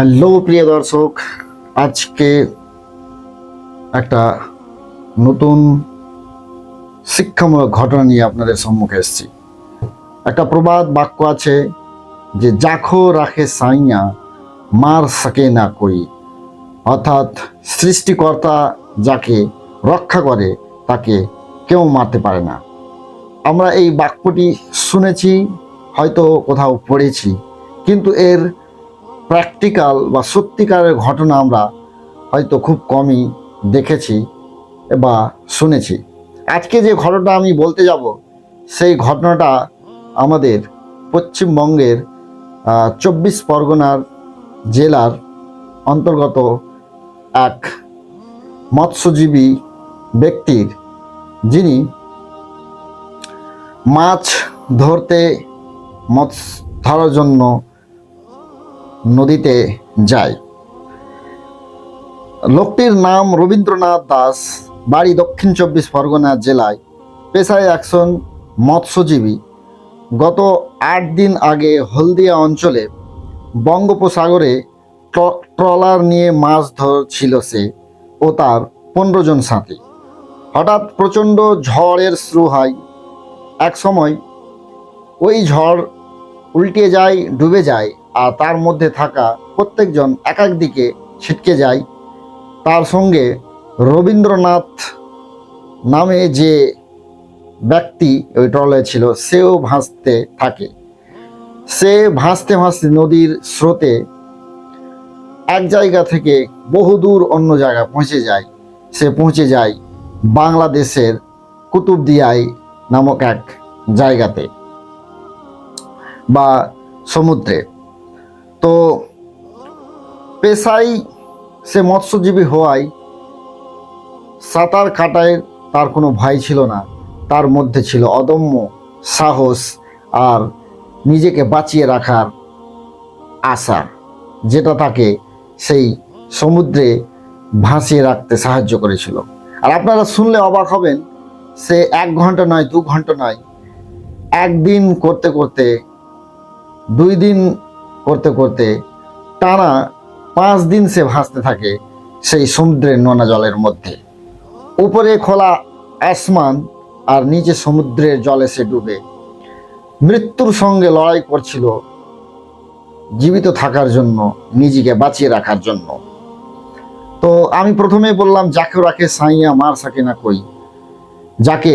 Hello প্রিয় দর্শক, আজকে একটা নতুন শিক্ষামূলক ঘটনা নিয়ে আপনাদের সম্মুখে এসেছি। একটা প্রবাদ বাক্য আছে যে, জাখো রাখে সাইয়া, মার সকে না কই। অর্থাৎ সৃষ্টিকর্তা যাকে রক্ষা করে, তাকে কেউ মারতে পারে না। আমরা এই বাক্যটি শুনেছি, হয়তো কোথাও পড়েছি, কিন্তু এর প্র্যাকটিক্যাল বা সত্যিকারের ঘটনা আমরা হয়তো খুব কমই দেখেছি বা শুনেছি। আজকে যে ঘটনাটা আমি বলতে যাব, সেই ঘটনাটা আমাদের পশ্চিমবঙ্গের চব্বিশ পরগনার জেলার অন্তর্গত এক মৎস্যজীবী ব্যক্তির, যিনি মাছ ধরতে মাছ ধরার জন্য নদীতে যায়। লোকটির নাম রবীন্দ্রনাথ দাস, বাড়ি দক্ষিণ চব্বিশ পরগনা জেলায়। পেশায় একজন মৎস্যজীবী। গত আট দিন আগে হলদিয়া অঞ্চলে বঙ্গোপসাগরে ট্র- ট্রলার নিয়ে মাছ ধরছিল সে ও তার পনেরো জন সাথী। হঠাৎ প্রচণ্ড ঝড়ের শুরু হয়। এক সময় ওই ঝড় উল্টে যায়, ডুবে যায়। আর তার মধ্যে থাকা প্রত্যেকজন এক এক দিকে ছিটকে যায়। তার সঙ্গে রবীন্দ্রনাথ নামে যে ব্যক্তি ওই ট্রলে ছিল, সেও ভাসতে থাকে। সে ভাসতে ভাসতে নদীর স্রোতে এক জায়গা থেকে বহুদূর অন্য জায়গায় পৌঁছে যায়। সে পৌঁছে যায় বাংলাদেশের কুতুবদিয়ায় নামক এক জায়গাতে বা সমুদ্রে। তো পেশায় সে মৎস্যজীবী হওয়ায় সাঁতার কাটায় তার কোনো ভয় ছিল না। তার মধ্যে ছিল অদম্য সাহস আর নিজেকে বাঁচিয়ে রাখার আশা, যেটা তাকে সেই সমুদ্রে ভাসিয়ে রাখতে সাহায্য করেছিল। আর আপনারা শুনলে অবাক হবেন, সে এক ঘণ্টা নয়, দু ঘণ্টা নয়, একদিন করতে করতে দুই দিন করতে করতে টানা পাঁচ দিন সে ভাসতে থাকে সেই সমুদ্রের নোনা জলের মধ্যে। উপরে খোলা আসমান আর নিচে সমুদ্রের জলে সে ডুবে। মৃত্যুর সঙ্গে লড়াই করছিল জীবিত থাকার জন্য, নিজেকে বাঁচিয়ে রাখার জন্য। তো আমি প্রথমেই বললাম যাকে রাখে সাইয়া মার সাকে না কই? যাকে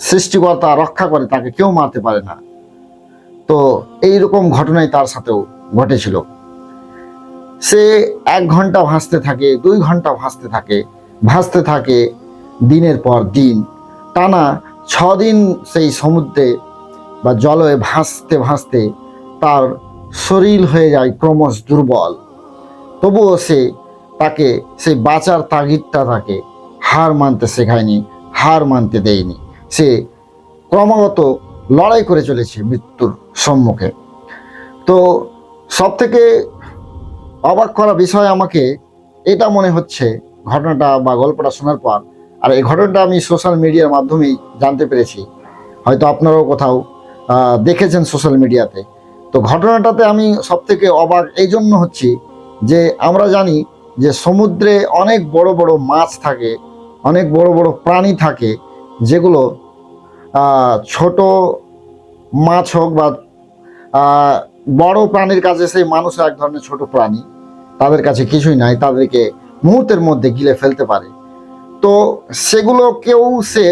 সৃষ্টিকর্তা রক্ষা করে, তাকে কেউ মারতে পারে না। তো এই রকম ঘটনাই তার সাথেও ঘটেছিল। সে এক ঘণ্টা ভাসতে থাকে, দুই ঘণ্টা ভাসতে থাকে ভাসতে থাকে দিনের পর দিন। টানা ছ দিন সেই সমুদ্রে বা জলে ভাসতে ভাসতে তার শরীর হয়ে যায় ক্রমশ দুর্বল। তবুও সে তাকে সেই বাঁচার তাগিদটা তাকে হার মানতে শেখায়নি, হার মানতে দেয়নি। সে ক্রমাগত লড়াই করে চলেছে মৃত্যুর সম্মুখে। তো সব থেকে অবাক করা বিষয় আমাকে এটা মনে হচ্ছে ঘটনাটা বা গল্পটা শোনার পর। আর এই ঘটনাটা আমি সোশ্যাল মিডিয়ার মাধ্যমেই জানতে পেরেছি। হয়তো আপনারাও কোথাও দেখেছেন সোশ্যাল মিডিয়াতে। তো ঘটনাটাতে আমি সব থেকে অবাক এই জন্য হচ্ছি যে আমরা জানি যে সমুদ্রে অনেক বড় বড় মাছ থাকে, অনেক বড় বড় প্রাণী থাকে, যেগুলো ছোট মাছ হোক বা বড় প্রাণীর কাছে সেই মানুষ এক ধরনের ছোট প্রাণী। তাদের কাছে কিছুই নাই, তাদেরকে মুহূর্তের মধ্যে গিলে ফেলতে পারে। তো সেগুলোকেও সে,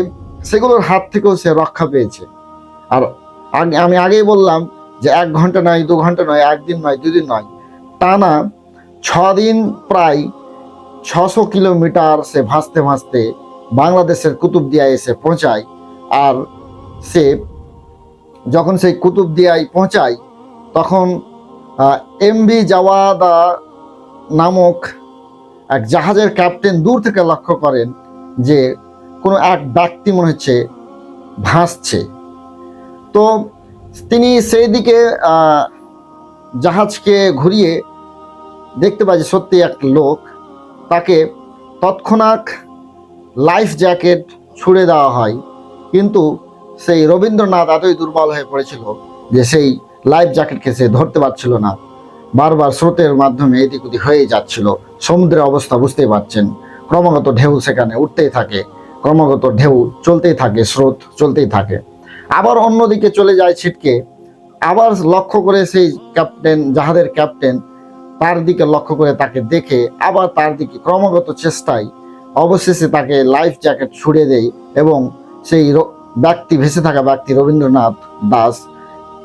সেগুলোর হাত থেকেও সে রক্ষা পেয়েছে। আর আমি আগেই বললাম যে এক ঘণ্টা নয়, দু ঘণ্টা নয়, একদিন নয়, দুদিন নয় টানা ছ দিন প্রায় ছশো কিলোমিটার সে ভাসতে ভাসতে বাংলাদেশের কুতুবদিয়ায় এসে পৌঁছায়। আর সে, যখন সেই কুতুবদিয়ায় পৌঁছায় তখন এমবি জাওয়াদা নামক এক জাহাজের ক্যাপ্টেন দূর থেকে লক্ষ্য করেন যে কোনো এক ব্যক্তি মনে হচ্ছে ভাসছে। তো তিনি সেই দিকে জাহাজকে ঘুরিয়ে দেখতে পায় যে সত্যি এক লোক, তাকে তৎক্ষণাৎ লাইফ জ্যাকেট ছুড়ে দেওয়া হয়। কিন্তু সেই রবীন্দ্রনাথ এতই দুর্বল হয়ে পড়েছিল যে সেই লাইফ জ্যাকেটকে সে ধরতে পারছিল না। বারবার স্রোতের মাধ্যমে এদিক ওদিক হয়ে যাচ্ছিল। সমুদ্রের অবস্থা বুঝতেই পারছেন। ক্রমাগত ঢেউ সেখানে উঠতেই থাকে। ক্রমাগত ঢেউ চলতেই থাকে, স্রোত চলতেই থাকে। আবার অন্যদিকে চলে যায় ছিটকে। আবার লক্ষ্য করে সেই ক্যাপ্টেন, জাহাজের ক্যাপ্টেন তার দিকে লক্ষ্য করে তাকে দেখে আবার তার দিকে ক্রমাগত চেষ্টায় অবশেষে তাকে লাইফ জ্যাকেট ছুড়ে দেয় এবং সেই ব্যক্তি, ভেসে থাকা ব্যক্তি রবীন্দ্রনাথ দাস,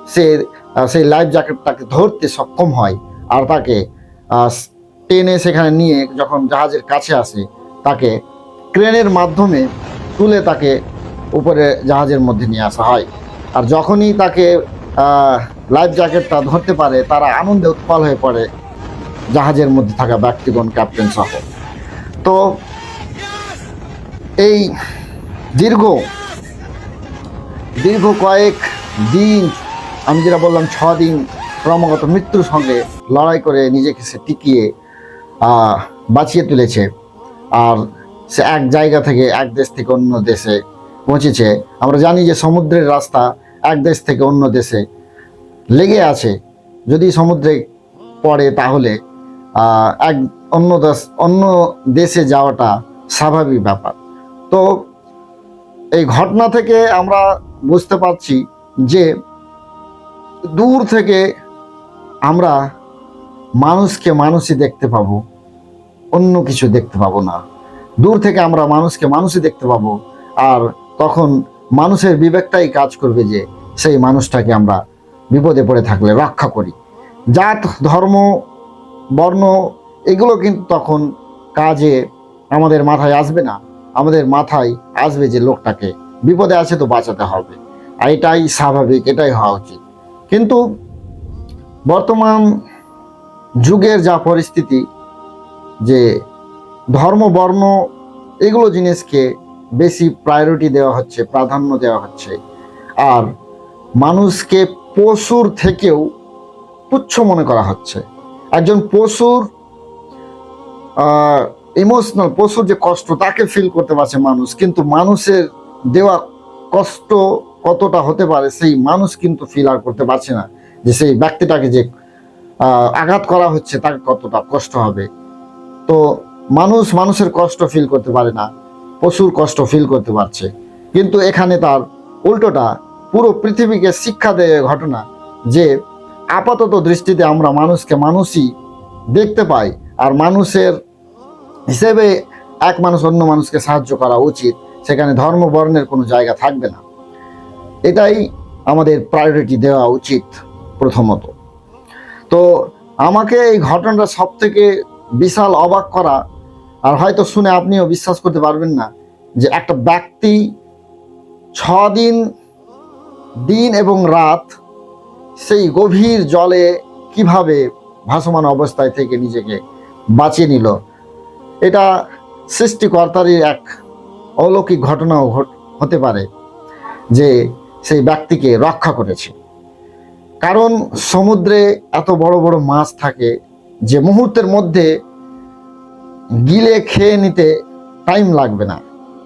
সে সেই লাইফ জ্যাকেটটাকে ধরতে সক্ষম হয় আর তাকে টেনে সেখানে নিয়ে যখন জাহাজের কাছে আসে, তাকে ক্রেনের মাধ্যমে তুলে তাকে উপরে জাহাজের মধ্যে নিয়ে আসা হয়। আর যখনই তাকে লাইফ জ্যাকেটটা ধরতে পারে, তারা আনন্দে উৎপল হয়ে পড়ে জাহাজের মধ্যে থাকা ব্যক্তিগণ ক্যাপ্টেন সহ। তো এই দীর্ঘ দীর্ঘ কয়েক দিন আমি যেটা বললাম ছ দিন ক্রমাগত মৃত্যুর সঙ্গে লড়াই করে নিজেকে সে টিকিয়ে বাঁচিয়ে তুলেছে। আর সে এক জায়গা থেকে এক দেশ থেকে অন্য দেশে পৌঁছেছে। আমরা জানি যে সমুদ্রের রাস্তা এক দেশ থেকে অন্য দেশে লেগে আছে। যদি সমুদ্রে পড়ে তাহলে এক অন্য দেশ, অন্য দেশে যাওয়াটা স্বাভাবিক ব্যাপার। তো এই ঘটনা থেকে আমরা বুঝতে পারছি যে দূর থেকে আমরা মানুষকে মানুষই দেখতে পাবো, অন্য কিছু দেখতে পাবো না। দূর থেকে আমরা মানুষকে মানুষই দেখতে পাবো, আর তখন মানুষের বিবেকটাই কাজ করবে যে সেই মানুষটাকে আমরা বিপদে পড়ে থাকলে রক্ষা করি। জাত, ধর্ম, বর্ণ, এগুলো কিন্তু তখন কাজে আমাদের মাথায় আসবে না। আমাদের মাথায় আসবে যে লোকটাকে বিপদে আছে তো বাঁচাতে হবে। আর এটাই স্বাভাবিক, এটাই হওয়া উচিত। কিন্তু বর্তমান যুগের যা পরিস্থিতি যে ধর্ম, বর্ণ, এগুলো জিনিসকে বেশি প্রায়োরিটি দেওয়া হচ্ছে, প্রাধান্য দেওয়া হচ্ছে। আর মানুষকে পশুর থেকেও তুচ্ছ মনে করা হচ্ছে। একজন পশুর ইমোশনাল পশুর যে কষ্ট, তাকে ফিল করতে পারছে মানুষ। কিন্তু মানুষের দেওয়া কষ্ট কতটা হতে পারে, সেই মানুষ কিন্তু ফিল আর করতে পারছে না যে সেই ব্যক্তিটাকে যে আঘাত করা হচ্ছে তাকে কতটা কষ্ট হবে। তো মানুষ মানুষের কষ্ট ফিল করতে পারে না, পশুর কষ্ট ফিল করতে পারছে। কিন্তু এখানে তার উল্টোটা, পুরো পৃথিবীকে শিক্ষা দেয় ঘটনা যে, আপাতত দৃষ্টিতে আমরা মানুষকে মানুষই দেখতে পাই আর মানুষের হিসেবে এক মানুষ অন্য মানুষকে সাহায্য করা উচিত। সেখানে ধর্ম বর্ণের কোনো জায়গা থাকবে না। এটাই আমাদের প্রায়োরিটি দেওয়া উচিত প্রথমত। তো আমাকে এই ঘটনাটা সব থেকে বিশাল অবাক করা, আর হয়তো শুনে আপনিও বিশ্বাস করতে পারবেন না, যে একটা ব্যক্তি ছ দিন দিন এবং রাত সেই গভীর জলে কীভাবে ভাসমান অবস্থায় থেকে নিজেকে বাঁচিয়ে নিল, এটা সৃষ্টিকর্তারই এক অলৌকিক ঘটনাও হতে পারে, যে সেই ব্যক্তিকে রক্ষা করেছে। কারণ সমুদ্রে এত বড় বড় মাছ থাকে, যে মুহূর্তের মধ্যে গিলে খেয়ে নিতে টাইম লাগবে না।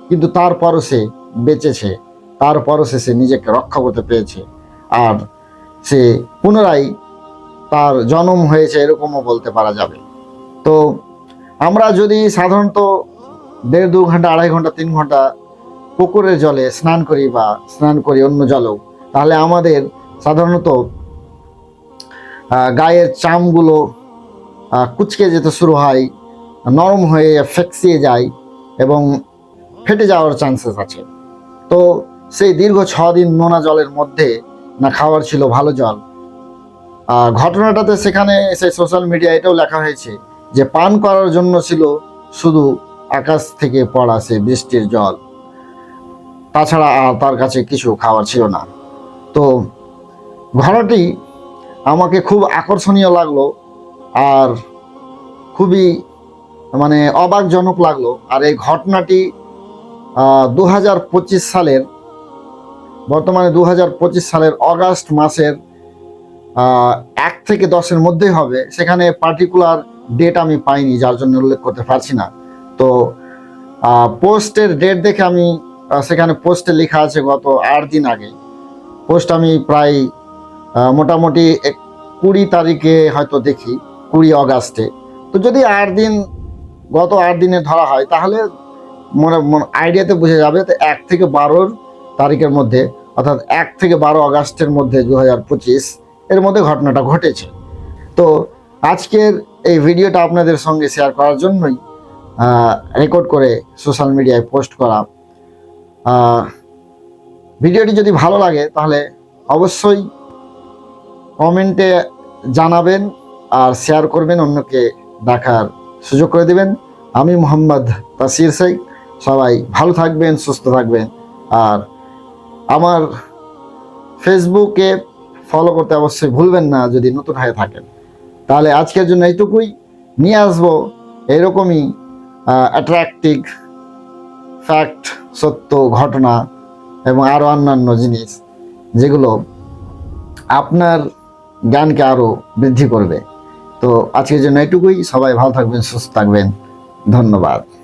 কিন্তু তারপরও সে বেঁচেছে, তারপরও সে সে নিজেকে রক্ষা করতে পেরেছে। আর সে পুনরায় তার জন্ম হয়েছে এরকমও বলতে পারা যাবে। তো আমরা যদি সাধারণত দেড় দু ঘণ্টা, আড়াই ঘণ্টা, তিন ঘণ্টা পুকুরের জলে স্নান করি বা স্নান করি অন্য জলেও, তাহলে আমাদের সাধারণত গায়ের চামগুলো কুচকে যেতে শুরু হয়, নরম হয়ে ফেক্সিয়ে যায় এবং ফেটে যাওয়ার চান্সেস আছে। তো সেই দীর্ঘ ছ দিন নোনা জলের মধ্যে না খাওয়ার ছিল ভালো জল। ঘটনাটাতে সেখানে সেই সোশ্যাল মিডিয়া এটাও লেখা হয়েছে যে পান করার জন্য ছিল শুধু আকাশ থেকে পড়া সে বৃষ্টির জল। তাছাড়া আর তার কাছে কিছু খাওয়ার ছিল না। তো ঘটনাটি আমাকে খুব আকর্ষণীয় লাগল আর খুবই মানে অবাকজনক লাগল। আর এই ঘটনাটি দু হাজার পঁচিশ সালের, বর্তমানে দু হাজার পঁচিশ সালের অগাস্ট মাসের এক থেকে দশের মধ্যেই হবে। সেখানে পার্টিকুলার ডেট আমি পাইনি, যার জন্য উল্লেখ করতে পারছি না। তো পোস্টের ডেট দেখে আমি সেখানে পোস্টে লেখা আছে গত আট দিন আগে। পোস্ট আমি প্রায় মোটামুটি কুড়ি তারিখে হয়তো দেখি, কুড়ি অগাস্টে। তো যদি আট দিন, গত আট দিনে ধরা হয়, তাহলে মনে আইডিয়াতে বুঝে যাবে তো এক থেকে বারোর তারিখের মধ্যে, অর্থাৎ এক থেকে বারো আগস্টের মধ্যে দু হাজার পঁচিশ, এর মধ্যে ঘটনাটা ঘটেছে। তো আজকের এই ভিডিওটা আপনাদের সঙ্গে শেয়ার করার জন্যই রেকর্ড করে সোশ্যাল মিডিয়ায় পোস্ট করা ভিডিওটি যদি ভালো লাগে, তাহলে অবশ্যই কমেন্টে জানাবেন আর শেয়ার করবেন, অন্যকে দেখার সুযোগ করে দেবেন। আমি মোহাম্মদ তাসির শেখ। সবাই ভালো থাকবেন, সুস্থ থাকবেন। আর আমার ফেসবুকে ফলো করতে অবশ্যই ভুলবেন না, যদি নতুন হয়ে থাকেন। তাহলে আজকের জন্য এইটুকুই। নিয়ে আসব এরকমই অ্যাট্রাক্টিভ ফ্যাক্ট সত্য ঘটনা এবং আরও অন্যান্য জিনিস, যেগুলো আপনার জ্ঞানকে আরও বৃদ্ধি করবে। তো আজকের জন্য এটুকুই। সবাই ভালো থাকবেন, সুস্থ থাকবেন। ধন্যবাদ।